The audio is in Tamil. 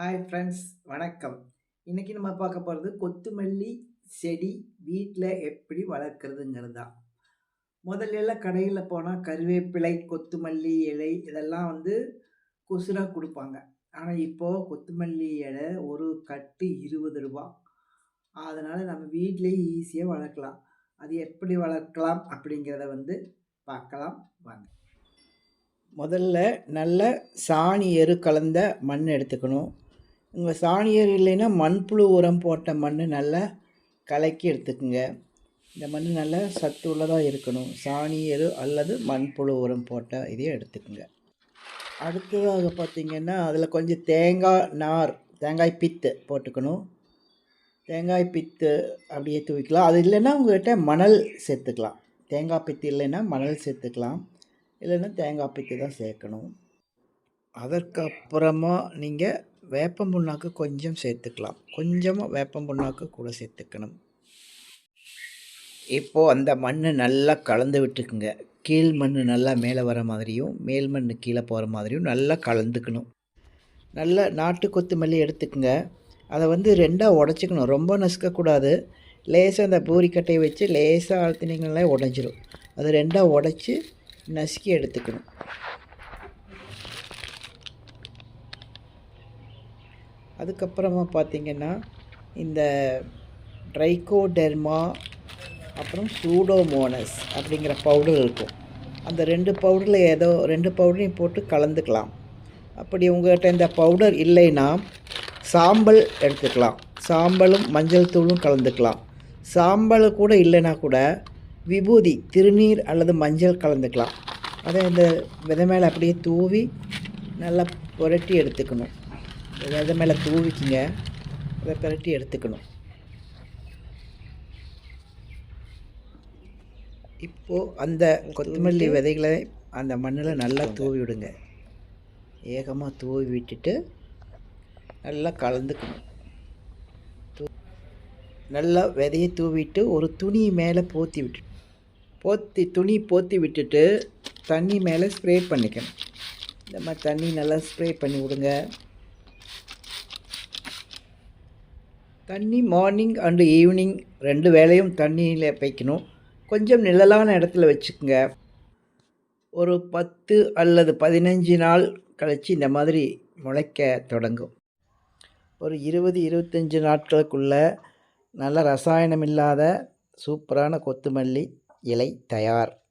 ஹாய் ஃப்ரெண்ட்ஸ் வணக்கம். இன்றைக்கி நம்ம பார்க்க போகிறது கொத்துமல்லி செடி வீட்டில் எப்படி வளர்க்குறதுங்கிறது தான். முதல்லலாம் கடையில் போனால் கருவேப்பிலை கொத்துமல்லி இலை இதெல்லாம் வந்து கொசுராக கொடுப்பாங்க. ஆனால் இப்போது கொத்துமல்லி இலை ஒரு கட்டு இருபது ரூபா. அதனால் நம்ம வீட்டிலேயே ஈஸியாக வளர்க்கலாம். அது எப்படி வளர்க்கலாம் அப்படிங்கிறத வந்து பார்க்கலாம். வாங்க. முதல்ல நல்ல சாணி எரு கலந்த மண் எடுத்துக்கணும். உங்கள் சாணியர் இல்லைன்னா மண்புழு உரம் போட்ட மண் நல்லா கலக்கி எடுத்துக்கோங்க. இந்த மண் நல்லா சத்து உள்ளதாக இருக்கணும். சாணியர் அல்லது மண்புழு உரம் போட்ட இதையே எடுத்துக்கோங்க. அடுத்ததாக பார்த்திங்கன்னா அதில் கொஞ்சம் தேங்காய் நார் தேங்காய் பித்து போட்டுக்கணும். தேங்காய் பித்து அப்படியே தூவிக்கலாம். அது இல்லைன்னா உங்கள்கிட்ட மணல் சேர்த்துக்கலாம். தேங்காய் பித்து இல்லைன்னா மணல் சேர்த்துக்கலாம். இல்லைன்னா தேங்காய் பித்து தான் சேர்க்கணும். அதற்கு அப்புறமா நீங்கள் வேப்பம் புண்ணாக்கு கொஞ்சம் சேர்த்துக்கலாம். கொஞ்சமாக வேப்பம் புண்ணாக்கு கூட சேர்த்துக்கணும். இப்போது அந்த மண் நல்லா கலந்து விட்டுக்குங்க. கீழ் மண் நல்லா மேலே வர மாதிரியும் மேல் மண் கீழே போகிற மாதிரியும் நல்லா கலந்துக்கணும். நல்லா நாட்டு கொத்தமல்லி எடுத்துக்கோங்க. அதை வந்து ரெண்டாக உடச்சிக்கணும். ரொம்ப நசுக்கக்கூடாது. லேசாக அந்த பூரிக்கட்டையை வச்சு லேசாக அழுத்தினீங்களே உடஞ்சிரும். அது ரெண்டாக உடச்சி நசுக்கி எடுத்துக்கணும். அதுக்கப்புறமா பார்த்திங்கன்னா இந்த ட்ரைகோடெர்மா அப்புறம் சூடோமோனஸ் அப்படிங்கிற பவுடர் இருக்கும். அந்த ரெண்டு பவுடரில் ஏதோ ரெண்டு பவுடரையும் போட்டு கலந்துக்கலாம். அப்படி உங்கள்கிட்ட இந்த பவுடர் இல்லைன்னா சாம்பல் எடுத்துக்கலாம். சாம்பலும் மஞ்சள் தூளும் கலந்துக்கலாம். சாம்பல் கூட இல்லைன்னா கூட விபூதி திருநீர் அல்லது மஞ்சள் கலந்துக்கலாம். அதை இந்த விதை மேலே அப்படியே தூவி நல்லா புரட்டி எடுத்துக்கணும். விதை மேலே தூவிக்கிங்க. அதை புரட்டி எடுத்துக்கணும். இப்போது அந்த கொத்தமல்லி விதைகளை அந்த மண்ணில் நல்லா தூவி விடுங்க ஏகமாக தூவி விட்டுட்டு நல்லா கலந்துக்கணும். நல்லா விதையை தூவிட்டு ஒரு துணி மேலே போற்றி விட்டு போத்தி துணி போற்றி விட்டுட்டு தண்ணி மேலே ஸ்ப்ரே பண்ணிக்கணும். இந்த மாதிரி தண்ணி நல்லா ஸ்ப்ரே பண்ணி விடுங்க. தண்ணி மார்னிங் அண்டு ஈவினிங் ரெண்டு வேளையும் தண்ணியில் வைக்கணும். கொஞ்சம் நிழலான இடத்துல வச்சுக்கோங்க. ஒரு பத்து அல்லது பதினஞ்சு நாள் கழித்து இந்த மாதிரி முளைக்க தொடங்கும். ஒரு இருபது இருபத்தஞ்சி நாட்களுக்குள்ளே நல்ல ரசாயனம் இல்லாத சூப்பரான கொத்துமல்லி இலை தயார்.